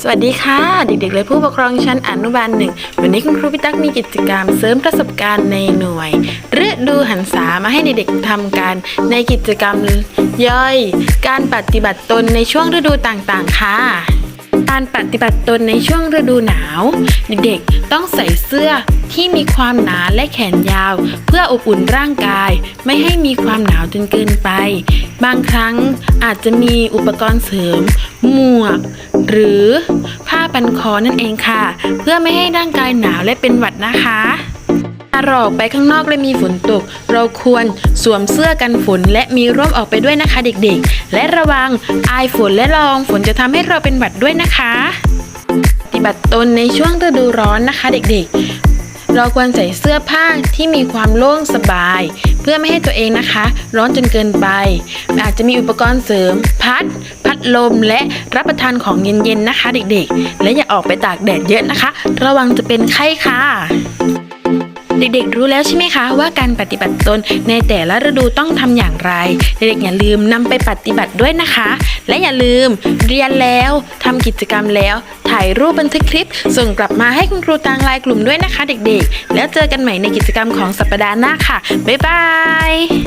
สวัสดีค่ะ เด็กๆ และผู้ปกครองชั้นอนุบาลหนึ่ง วันนี้คุณครูพิตักมีกิจกรรมเสริมประสบการณ์ในหน่วยฤดูหันษามาให้เด็กๆทำกันในกิจกรรมย่อย การปฏิบัติตนในช่วงฤดูต่างๆ ค่ะ การปฏิบัติตนในช่วงฤดูหนาว เด็กๆ ต้องใส่เสื้อที่มีความหนาและแขนยาว เพื่ออบอุ่นร่างกาย ไม่ให้มีความหนาวจนเกินไป บางครั้งอาจจะมีอุปกรณ์เสริม หมวก หรือผ้าพันคอนั่นเองค่ะ เพื่อไม่ให้ร่างกายหนาวและเป็นหวัดนะคะถ้าเราออกไปข้างนอกและมีฝนตก เราควรสวมเสื้อกันฝนและมีร่มออกไปด้วยนะคะเด็กๆ และระวังอายฝนและละองฝนจะทำให้เราเป็นหวัดด้วยนะคะปฏิบัติตนในช่วงฤดูร้อนนะคะเด็กๆเราควรใส่เสื้อผ้าที่มีความโล่งสบาย เพื่อไม่ให้ตัวเองนะคะ ร้อนจนเกินไป อาจจะมีอุปกรณ์เสริม พัดพัด ลมและรับประทานของเย็นๆนะคะ เด็กๆ และอย่าออกไปตากแดดเยอะนะคะ ระวังจะเป็นไข้ค่ะเด็กๆ รู้แล้วใช่ไหมคะว่าการปฏิบัติตนในแต่ละฤดูต้องทำอย่างไร เด็กๆอย่าลืมนำไปปฏิบัติด้วยนะคะ และอย่าลืมเรียนแล้วทำกิจกรรมแล้ว ถ่ายรูปบันทึกคลิป ส่งกลับมาให้คุณครูทางไลน์กลุ่มด้วยนะคะ เด็กๆ แล้วเจอกันใหม่ในกิจกรรมของสัปดาห์หน้าค่ะบ๊ายบาย